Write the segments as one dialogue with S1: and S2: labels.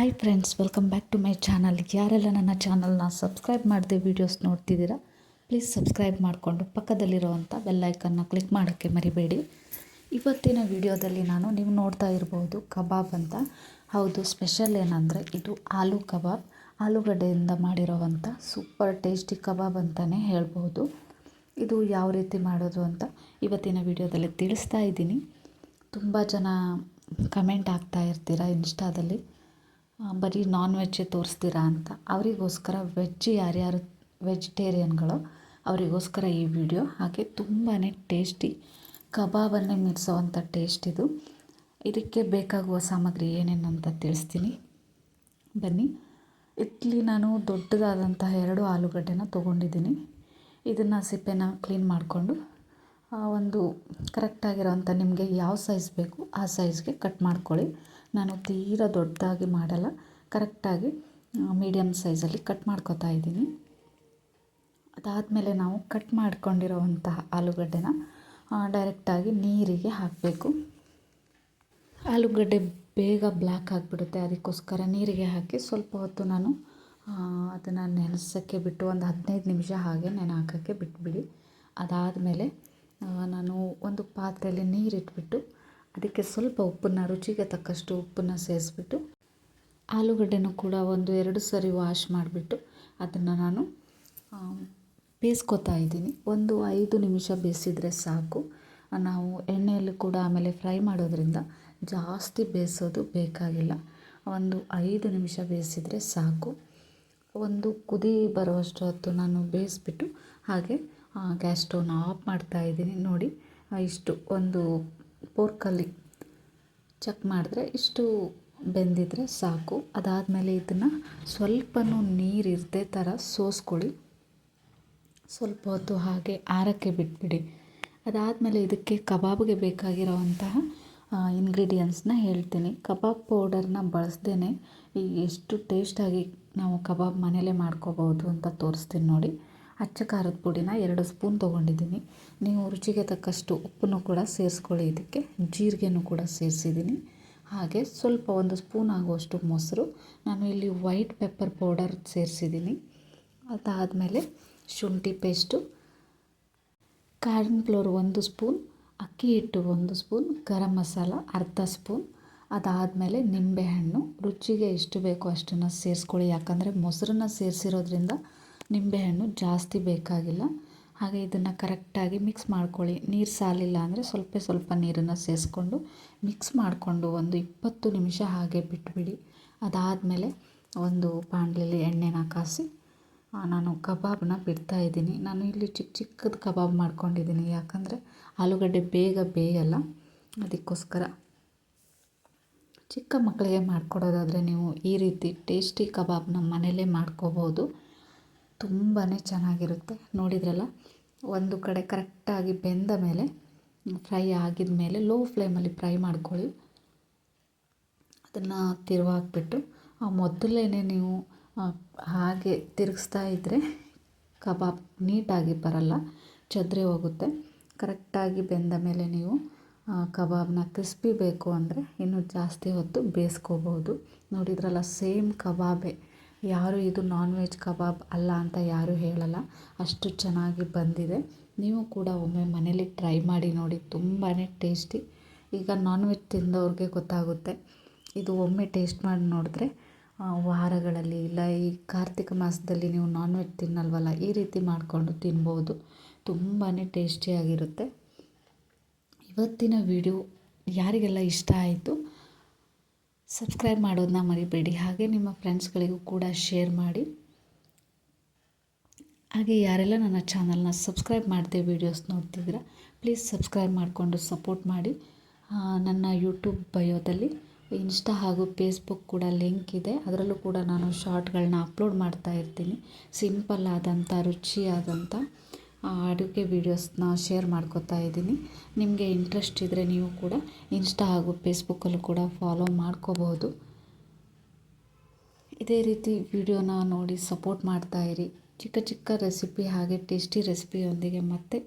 S1: Hi friends welcome back to my channel ಯಾರೆಲ್ಲ ನನ್ನ ಚಾನಲ್ನ ಸಬ್ಸ್ಕ್ರೈಬ್ ಮಾಡದೆ ವೀಡಿಯೋಸ್ ನೋಡ್ತಿದ್ದೀರಾ ಪ್ಲೀಸ್ ಸಬ್ಸ್ಕ್ರೈಬ್ ಮಾಡಿಕೊಂಡು ಪಕ್ಕದಲ್ಲಿರುವಂಥ ಬೆಲ್ಲೈಕನ್ನ ಕ್ಲಿಕ್ ಮಾಡೋಕ್ಕೆ ಮರಿಬೇಡಿ. ಇವತ್ತಿನ ವಿಡಿಯೋದಲ್ಲಿ ನಾನು ನೀವು ನೋಡ್ತಾ ಇರ್ಬೋದು ಕಬಾಬ್ ಅಂತ. ಹೌದು ಸ್ಪೆಷಲ್ ಏನಂದರೆ ಇದು ಆಲೂ ಕಬಾಬ್. ಆಲೂಗಡ್ಡೆಯಿಂದ ಮಾಡಿರೋವಂಥ ಸೂಪರ್ ಟೇಸ್ಟಿ ಕಬಾಬ್ ಅಂತಲೇ ಹೇಳ್ಬೋದು. ಇದು ಯಾವ ರೀತಿ ಮಾಡೋದು ಅಂತ ಇವತ್ತಿನ ವಿಡಿಯೋದಲ್ಲಿ ತಿಳಿಸ್ತಾ ಇದ್ದೀನಿ. ತುಂಬ ಜನ ಕಮೆಂಟ್ ಆಗ್ತಾ ಇರ್ತೀರ ಇನ್ಸ್ಟಾದಲ್ಲಿ ಬರೀ ನಾನ್ ವೆಜ್ಜೇ ತೋರಿಸ್ತೀರಾ ಅಂತ. ಅವರಿಗೋಸ್ಕರ ವೆಜ್ ಯಾರ್ಯಾರು ವೆಜಿಟೇರಿಯನ್ಗಳು ಅವರಿಗೋಸ್ಕರ ಈ ವಿಡಿಯೋ ಹಾಗೆ ತುಂಬಾ ಟೇಸ್ಟಿ ಕಬಾಬನ್ನೇ ಮೀರಿಸೋವಂಥ ಟೇಸ್ಟ್ ಇದು. ಇದಕ್ಕೆ ಬೇಕಾಗುವ ಸಾಮಗ್ರಿ ಏನೇನು ಅಂತ ತಿಳಿಸ್ತೀನಿ. ಬನ್ನಿ. ಇಟ್ಲಿ ನಾನು ದೊಡ್ಡದಾದಂತಹ ಎರಡು ಆಲೂಗಡ್ಡೆನ ತೊಗೊಂಡಿದ್ದೀನಿ. ಇದನ್ನು ಸಿಪ್ಪೆನ ಕ್ಲೀನ್ ಮಾಡಿಕೊಂಡು ಒಂದು ಕರೆಕ್ಟಾಗಿರೋವಂಥ ನಿಮಗೆ ಯಾವ ಸೈಜ್ ಬೇಕು ಆ ಸೈಜ್ಗೆ ಕಟ್ ಮಾಡ್ಕೊಳ್ಳಿ. ನಾನು ತೀರಾ ದೊಡ್ಡದಾಗಿ ಮಾಡಲ್ಲ. ಕರೆಕ್ಟಾಗಿ ಮೀಡಿಯಮ್ ಸೈಜಲ್ಲಿ ಕಟ್ ಮಾಡ್ಕೊತಾ ಇದ್ದೀನಿ. ಅದಾದಮೇಲೆ ನಾವು ಕಟ್ ಮಾಡ್ಕೊಂಡಿರೋವಂತಹ ಆಲೂಗಡ್ಡೆನ ಡೈರೆಕ್ಟಾಗಿ ನೀರಿಗೆ ಹಾಕಬೇಕು. ಆಲೂಗಡ್ಡೆ ಬೇಗ ಬ್ಲ್ಯಾಕ್ ಆಗಿಬಿಡುತ್ತೆ. ಅದಕ್ಕೋಸ್ಕರ ನೀರಿಗೆ ಹಾಕಿ ಸ್ವಲ್ಪ ಹೊತ್ತು ನಾನು ಅದನ್ನು ನೆನೆಸೋಕ್ಕೆ ಬಿಟ್ಟು ಒಂದು ಹದಿನೈದು ನಿಮಿಷ ಹಾಗೆ ನೆನೆ ಹಾಕೋಕ್ಕೆ ಬಿಟ್ಬಿಡಿ. ಅದಾದಮೇಲೆ ನಾನು ಒಂದು ಪಾತ್ರೆಯಲ್ಲಿ ನೀರಿಟ್ಬಿಟ್ಟು ಅದಕ್ಕೆ ಸ್ವಲ್ಪ ಉಪ್ಪನ್ನು, ರುಚಿಗೆ ತಕ್ಕಷ್ಟು ಉಪ್ಪನ್ನು ಸೇರಿಸ್ಬಿಟ್ಟು ಆಲೂಗಡ್ಡೆನೂ ಕೂಡ ಒಂದು ಎರಡು ಸರಿ ವಾಶ್ ಮಾಡಿಬಿಟ್ಟು ಅದನ್ನು ನಾನು ಬೇಯಿಸ್ಕೊತಾ ಇದ್ದೀನಿ. ಒಂದು ಐದು ನಿಮಿಷ ಬೇಯಿಸಿದರೆ ಸಾಕು. ನಾವು ಎಣ್ಣೆಯಲ್ಲಿ ಕೂಡ ಆಮೇಲೆ ಫ್ರೈ ಮಾಡೋದ್ರಿಂದ ಜಾಸ್ತಿ ಬೇಯಿಸೋದು ಬೇಕಾಗಿಲ್ಲ. ಒಂದು ಐದು ನಿಮಿಷ ಬೇಯಿಸಿದರೆ ಸಾಕು. ಒಂದು ಕುದಿ ಬರುವಷ್ಟು ಹೊತ್ತು ನಾನು ಬೇಯಿಸ್ಬಿಟ್ಟು ಹಾಗೆ ಗ್ಯಾಸ್ ಸ್ಟವ್ನ ಆಫ್ ಮಾಡ್ತಾ ಇದ್ದೀನಿ. ನೋಡಿ ಇಷ್ಟು ಒಂದು ಪೋರ್ಕಲ್ಲಿ ಚೆಕ್ ಮಾಡಿದ್ರೆ ಇಷ್ಟು ಬೆಂದಿದ್ರೆ ಸಾಕು. ಅದಾದಮೇಲೆ ಇದನ್ನು ಸ್ವಲ್ಪನೂ ನೀರಿರದೆ ಥರ ಸೋಸ್ಕೊಳ್ಳಿ. ಸ್ವಲ್ಪ ಹೊತ್ತು ಹಾಗೆ ಆರಕ್ಕೆ ಬಿಟ್ಬಿಡಿ. ಅದಾದಮೇಲೆ ಇದಕ್ಕೆ ಕಬಾಬ್ಗೆ ಬೇಕಾಗಿರೋವಂತಹ ಇಂಗ್ರೀಡಿಯೆಂಟ್ಸ್ನ ಹೇಳ್ತೀನಿ. ಕಬಾಬ್ ಪೌಡರ್ನ ಬಳಸ್ದೇ ಈ ಎಷ್ಟು ಟೇಸ್ಟಾಗಿ ನಾವು ಕಬಾಬ್ ಮನೇಲೇ ಮಾಡ್ಕೋಬೋದು ಅಂತ ತೋರಿಸ್ತೀನಿ ನೋಡಿ. ಅಚ್ಚ ಖಾರದ ಪುಡಿನ ಎರಡು ಸ್ಪೂನ್ ತೊಗೊಂಡಿದ್ದೀನಿ. ನೀವು ರುಚಿಗೆ ತಕ್ಕಷ್ಟು ಉಪ್ಪನ್ನು ಕೂಡ ಸೇರಿಸ್ಕೊಳ್ಳಿ. ಇದಕ್ಕೆ ಜೀರಿಗೆನೂ ಕೂಡ ಸೇರಿಸಿದ್ದೀನಿ. ಹಾಗೆ ಸ್ವಲ್ಪ ಒಂದು ಸ್ಪೂನ್ ಆಗುವಷ್ಟು ಮೊಸರು. ನಾನು ಇಲ್ಲಿ ವೈಟ್ ಪೆಪ್ಪರ್ ಪೌಡರ್ ಸೇರಿಸಿದ್ದೀನಿ. ಅದಾದಮೇಲೆ ಶುಂಠಿ ಪೇಸ್ಟು. ಕಾರ್ನ್ ಫ್ಲೋರ್ ಒಂದು ಸ್ಪೂನ್. ಅಕ್ಕಿ ಹಿಟ್ಟು ಒಂದು ಸ್ಪೂನ್. ಗರಂ ಮಸಾಲ ಅರ್ಧ ಸ್ಪೂನ್. ಅದಾದಮೇಲೆ ನಿಂಬೆಹಣ್ಣು. ರುಚಿಗೆ ಎಷ್ಟು ಬೇಕೋ ಅಷ್ಟನ್ನು ಸೇರಿಸ್ಕೊಳ್ಳಿ. ಯಾಕಂದರೆ ಮೊಸರನ್ನ ಸೇರಿಸಿರೋದ್ರಿಂದ ನಿಂಬೆಹಣ್ಣು ಜಾಸ್ತಿ ಬೇಕಾಗಿಲ್ಲ. ಹಾಗೆ ಇದನ್ನು ಕರೆಕ್ಟಾಗಿ ಮಿಕ್ಸ್ ಮಾಡ್ಕೊಳ್ಳಿ. ನೀರು ಸಾಲಿಲ್ಲ ಅಂದರೆ ಸ್ವಲ್ಪ ಸ್ವಲ್ಪ ನೀರನ್ನು ಸೇರಿಸ್ಕೊಂಡು ಮಿಕ್ಸ್ ಮಾಡಿಕೊಂಡು ಒಂದು ಇಪ್ಪತ್ತು ನಿಮಿಷ ಹಾಗೆ ಬಿಟ್ಬಿಡಿ. ಅದಾದಮೇಲೆ ಒಂದು ಬಾಣಲೆಯಲ್ಲಿ ಎಣ್ಣೆನ ಕಾಸಿ ನಾನು ಕಬಾಬನ್ನ ಬಿಡ್ತಾಯಿದ್ದೀನಿ ನಾನು ಇಲ್ಲಿ ಚಿಕ್ಕ ಚಿಕ್ಕದು ಕಬಾಬ್ ಮಾಡ್ಕೊಂಡಿದ್ದೀನಿ. ಯಾಕಂದರೆ ಆಲೂಗಡ್ಡೆ ಬೇಗ ಬೇಯಲ್ಲ. ಅದಕ್ಕೋಸ್ಕರ ಚಿಕ್ಕ ಮಕ್ಕಳಿಗೆ ಮಾಡಿಕೊಡೋದಾದರೆ ನೀವು ಈ ರೀತಿ ಟೇಸ್ಟಿ ಕಬಾಬ್ನ ಮನೆಯಲ್ಲೇ ಮಾಡ್ಕೋಬೋದು. ತುಂಬಾ ಚೆನ್ನಾಗಿರುತ್ತೆ. ನೋಡಿದ್ರಲ್ಲ? ಒಂದು ಕಡೆ ಕರೆಕ್ಟಾಗಿ ಬೆಂದ ಮೇಲೆ, ಫ್ರೈ ಆಗಿದ ಮೇಲೆ ಲೋ ಫ್ಲೇಮಲ್ಲಿ ಫ್ರೈ ಮಾಡ್ಕೊಳ್ಳಿ. ಅದನ್ನು ತಿರುವಾಕ್ಬಿಟ್ಟು ಮೊದಲೇ ನೀವು ಹಾಗೆ ತಿರುಗಿಸ್ತಾ ಇದ್ದರೆ ಕಬಾಬ್ ನೀಟಾಗಿ ಬರಲ್ಲ, ಚದ್ರೆ ಹೋಗುತ್ತೆ. ಕರೆಕ್ಟಾಗಿ ಬೆಂದ ಮೇಲೆ ನೀವು ಕಬಾಬ್ನ ಕ್ರಿಸ್ಪಿ ಬೇಕು ಅಂದರೆ ಇನ್ನೂ ಜಾಸ್ತಿ ಹೊತ್ತು ಬೇಯಿಸ್ಕೋಬೋದು. ನೋಡಿದ್ರಲ್ಲ, ಸೇಮ್ ಕಬಾಬೇ. ಯಾರು ಇದು ನಾನ್ ವೆಜ್ ಕಬಾಬ್ ಅಲ್ಲ ಅಂತ ಯಾರೂ ಹೇಳಲ್ಲ. ಅಷ್ಟು ಚೆನ್ನಾಗಿ ಬಂದಿದೆ. ನೀವು ಕೂಡ ಒಮ್ಮೆ ಮನೇಲಿ ಟ್ರೈ ಮಾಡಿ ನೋಡಿ. ತುಂಬಾ ಟೇಸ್ಟಿ ಈಗ ನಾನ್ ವೆಜ್ ತಿಂದವ್ರಿಗೆ ಗೊತ್ತಾಗುತ್ತೆ. ಇದು ಒಮ್ಮೆ ಟೇಸ್ಟ್ ಮಾಡಿ ನೋಡಿದ್ರೆ ವಾರಗಳಲ್ಲಿ ಇಲ್ಲ, ಈ ಕಾರ್ತಿಕ ಮಾಸದಲ್ಲಿ ನೀವು ನಾನ್ ವೆಜ್ ತಿನ್ನಲ್ವಲ್ಲ, ಈ ರೀತಿ ಮಾಡಿಕೊಂಡು ತಿನ್ಬೋದು. ತುಂಬಾ ಟೇಸ್ಟಿಯಾಗಿರುತ್ತೆ ಇವತ್ತಿನ ವಿಡಿಯೋ ಯಾರಿಗೆಲ್ಲ ಇಷ್ಟ ಆಯಿತು ಸಬ್ಸ್ಕ್ರೈಬ್ ಮಾಡೋದನ್ನ ಮರಿಬೇಡಿ. ಹಾಗೆ ನಿಮ್ಮ ಫ್ರೆಂಡ್ಸ್ಗಳಿಗೂ ಕೂಡ ಶೇರ್ ಮಾಡಿ. ಹಾಗೆ ಯಾರೆಲ್ಲ ನನ್ನ ಚಾನಲ್ನ ಸಬ್ಸ್ಕ್ರೈಬ್ ಮಾಡಿದೆ ವೀಡಿಯೋಸ್ ನೋಡ್ತಿದ್ದೀರಾ, ಪ್ಲೀಸ್ ಸಬ್ಸ್ಕ್ರೈಬ್ ಮಾಡಿಕೊಂಡು ಸಪೋರ್ಟ್ ಮಾಡಿ. ನನ್ನ ಯೂಟ್ಯೂಬ್ ಬಯೋದಲ್ಲಿ ಇನ್ಸ್ಟಾ ಹಾಗೂ ಫೇಸ್ಬುಕ್ ಕೂಡ ಲಿಂಕ್ ಇದೆ. ಅದರಲ್ಲೂ ಕೂಡ ನಾನು ಶಾರ್ಟ್ಗಳನ್ನ ಅಪ್ಲೋಡ್ ಮಾಡ್ತಾ ಇರ್ತೀನಿ. ಸಿಂಪಲ್ ಆದಂಥ, ರುಚಿಯಾದಂಥ ಅಡುಗೆ ವೀಡಿಯೋಸ್ನ ಶೇರ್ ಮಾಡ್ಕೋತಾ ಇದ್ದೀನಿ. ನಿಮಗೆ ಇಂಟ್ರೆಸ್ಟ್ ಇದ್ದರೆ ನೀವು ಕೂಡ ಇನ್ಸ್ಟಾ ಹಾಗೂ ಫೇಸ್ಬುಕ್ಕಲ್ಲೂ ಕೂಡ ಫಾಲೋ ಮಾಡ್ಕೋಬಹುದು ಇದೇ ರೀತಿ ವಿಡಿಯೋನ ನೋಡಿ ಸಪೋರ್ಟ್ ಮಾಡ್ತಾಯಿರಿ ಚಿಕ್ಕ ಚಿಕ್ಕ ರೆಸಿಪಿ ಹಾಗೆ ಟೇಸ್ಟಿ ರೆಸಿಪಿಯೊಂದಿಗೆ ಮತ್ತೆ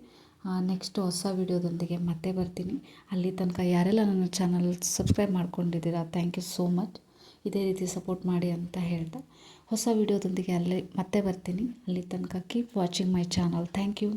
S1: ನೆಕ್ಸ್ಟ್ ಹೊಸ ವಿಡಿಯೋದೊಂದಿಗೆ ಮತ್ತೆ ಬರ್ತೀನಿ. ಅಲ್ಲಿ ತನಕ ಯಾರೆಲ್ಲ ನನ್ನ ಚಾನಲ್ ಸಬ್ಸ್ಕ್ರೈಬ್ ಮಾಡ್ಕೊಂಡಿದ್ದೀರಾ ಥ್ಯಾಂಕ್ ಯು ಸೋ ಮಚ್ ಇದೇ ರೀತಿ ಸಪೋರ್ಟ್ ಮಾಡಿ ಅಂತ ಹೇಳ್ತಾ ಹೊಸ ವಿಡಿಯೋದೊಂದಿಗೆ ಅಲ್ಲಿ ಮತ್ತೆ ಬರ್ತೀನಿ. ಅಲ್ಲಿ ತನಕ keep watching my channel thank you